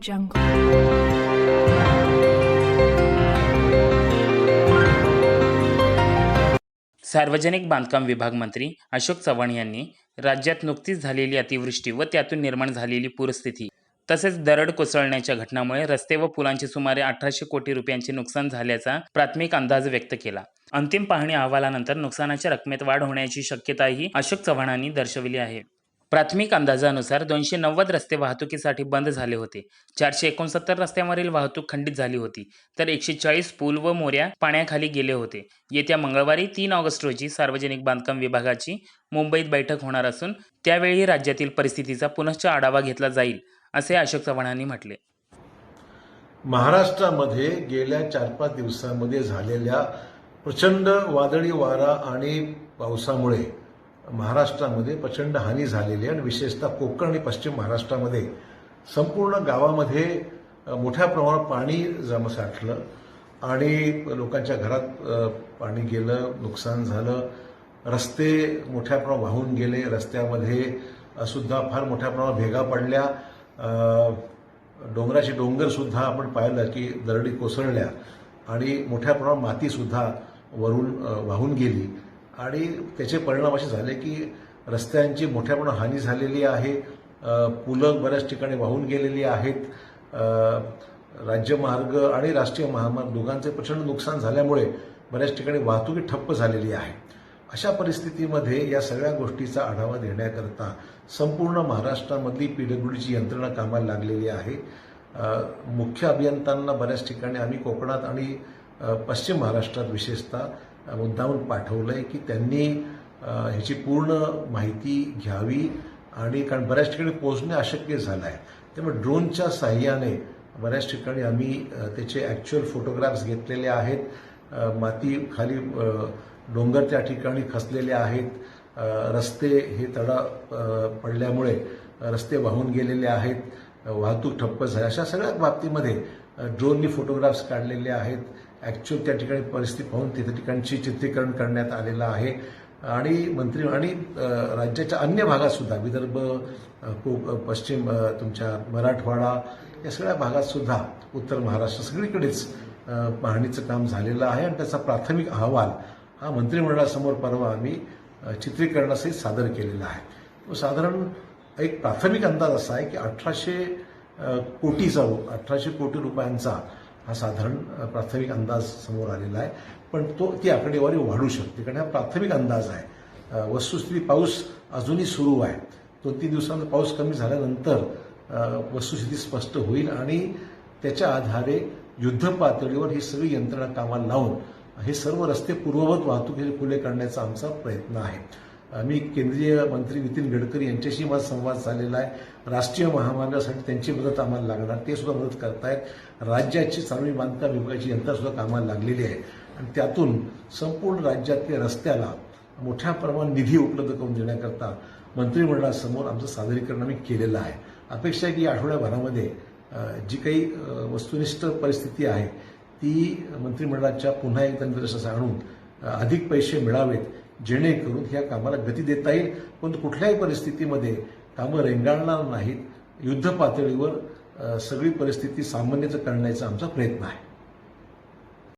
jungle. सार्वजनिक बांधकाम विभाग मंत्री अशोक चव्हाण यांनी राज्यात नुकतीच झालेली अतिवृष्टी व त्यातून निर्माण झालेली पूरस्थिती तसेच दरड कोसळण्याच्या घटनामुळे रस्ते व पुलांचे सुमारे अठराशे कोटी रुपयांचे नुकसान झाल्याचा प्राथमिक अंदाज व्यक्त केला अंतिम पाहणी अहवालानंतर नुकसानाच्या रकमेत वाढ होण्याची शक्यताही अशोक चव्हाणांनी दर्शवली आहे प्राथमिक अंदाजानुसार दोनशे नव्वद रस्ते वाहतुकीसाठी बंद झाले होते. चारशे एकोणसत्तर रस्त्यांवरील वाहतूक खंडित झाली होती. तर एकशे चाळीस पूल व मोऱ्या पाण्याखाली गेले होते. येत्या मंगळवारी तीन ऑगस्ट रोजी सार्वजनिक बांधकाम विभागाची मुंबईत बैठक होणार असून त्यावेळी राज्यातील परिस्थितीचा पुनश्च आढावा घेतला जाईल असे अशोक चव्हाणांनी म्हटले. महाराष्ट्रामध्ये गेल्या चार पाच दिवसांमध्ये झालेल्या प्रचंड वादळी वारा आणि पावसामुळे महाराष्ट्रामध्ये प्रचंड हानी झालेली आहे आणि विशेषतः कोकण आणि पश्चिम महाराष्ट्रामध्ये संपूर्ण गावामध्ये मोठ्या प्रमाणात पाणी जमा साठलं आणि लोकांच्या घरात पाणी गेलं नुकसान झालं. रस्ते मोठ्या प्रमाणात वाहून गेले. रस्त्यामध्ये सुद्धा फार मोठ्या प्रमाणात भेगा पडल्या. डोंगराचे डोंगरसुद्धा आपण पाहिलं की दरडी कोसळल्या आणि मोठ्या प्रमाणात मातीसुद्धा वरून वाहून गेली. आणि त्याचे परिणाम असे झाले की रस्त्यांची मोठ्या प्रमाणात हानी झालेली आहे. पुलं बऱ्याच ठिकाणी वाहून गेलेली आहेत. राज्यमार्ग आणि राष्ट्रीय महामार्ग दोघांचे प्रचंड नुकसान झाल्यामुळे बऱ्याच ठिकाणी वाहतुकी ठप्प झालेली आहे. अशा परिस्थितीमध्ये या सगळ्या गोष्टीचा आढावा देण्याकरता संपूर्ण महाराष्ट्रामधली पीडब्ल्यूडीची यंत्रणा कामाला लागलेली आहे. मुख्य अभियंत्यांना बऱ्याच ठिकाणी आम्ही कोकणात आणि पश्चिम महाराष्ट्रात विशेषतः मुद्दामून पाठवलं आहे की त्यांनी ह्याची पूर्ण माहिती घ्यावी आणि कारण बऱ्याच ठिकाणी पोहोचणे अशक्य झालं आहे त्यामुळे ड्रोनच्या साह्याने बऱ्याच ठिकाणी आम्ही त्याचे ॲक्च्युअल फोटोग्राफ्स घेतलेले आहेत. माती खाली डोंगर त्या ठिकाणी खसलेले आहेत. रस्ते हे तडा पडल्यामुळे रस्ते वाहून गेलेले आहेत. वाहतूक ठप्प झाली. अशा सगळ्या बाबतीमध्ये ड्रोननी फोटोग्राफ्स काढलेले आहेत. ॲक्च्युअल त्या ठिकाणी परिस्थिती पाहून तिथे ठिकाणची चित्रीकरण करण्यात आलेलं आहे. आणि मंत्री आणि राज्याच्या अन्य भागातसुद्धा विदर्भ को पश्चिम तुमच्या मराठवाडा या सगळ्या भागातसुद्धा उत्तर महाराष्ट्र सगळीकडेच पाहणीचं काम झालेलं आहे. आणि त्याचा प्राथमिक अहवाल हा मंत्रिमंडळासमोर परवा आम्ही चित्रीकरणासहित सादर केलेला आहे. तो साधारण एक प्राथमिक अंदाज असा आहे की अठराशे कोटीचा अठराशे कोटी रुपयांचा हा साधारण प्राथमिक अंदाज समोर आलेला आहे. पण तो ती आकडेवारी वाढू शकते कारण हा प्राथमिक अंदाज आहे. वस्तुस्थिती पाऊस अजूनही सुरू आहे. दोन तीन दिवसांचा पाऊस कमी झाल्यानंतर वस्तुस्थिती स्पष्ट होईल आणि त्याच्या आधारे युद्ध पातळीवर ही सगळी यंत्रणा कामाला लावून हे सर्व रस्ते पूर्ववत वाहतुकीचे खुले करण्याचा आमचा प्रयत्न आहे. मी केंद्रीय मंत्री नितीन गडकरी यांच्याशी माझा संवाद झालेला आहे. राष्ट्रीय महामार्गासाठी त्यांची मदत आम्हाला लागणार ते सुद्धा मदत करतायत. राज्याची चांगली बांधकाम विभागाची यंत्रणा सुद्धा कामाला लागलेली आहे. आणि त्यातून संपूर्ण राज्यातल्या रस्त्याला मोठ्या प्रमाणात निधी उपलब्ध करून देण्याकरता मंत्रिमंडळासमोर आमचं सादरीकरण आम्ही केलेलं आहे. अपेक्षा आहे की या आठवड्याभरामध्ये जी काही वस्तुनिष्ठ परिस्थिती आहे ती मंत्रिमंडळाच्या पुन्हा एकदा निदर्शनास आणून अधिक पैसे मिळावेत. जेणेकरून ह्या कामाला गती देता येईल. परंतु कुठल्याही परिस्थितीमध्ये कामं रेंगाळणार नाहीत. युद्ध पातळीवर सगळी परिस्थिती सामान्यच करण्याचा आमचा प्रयत्न आहे.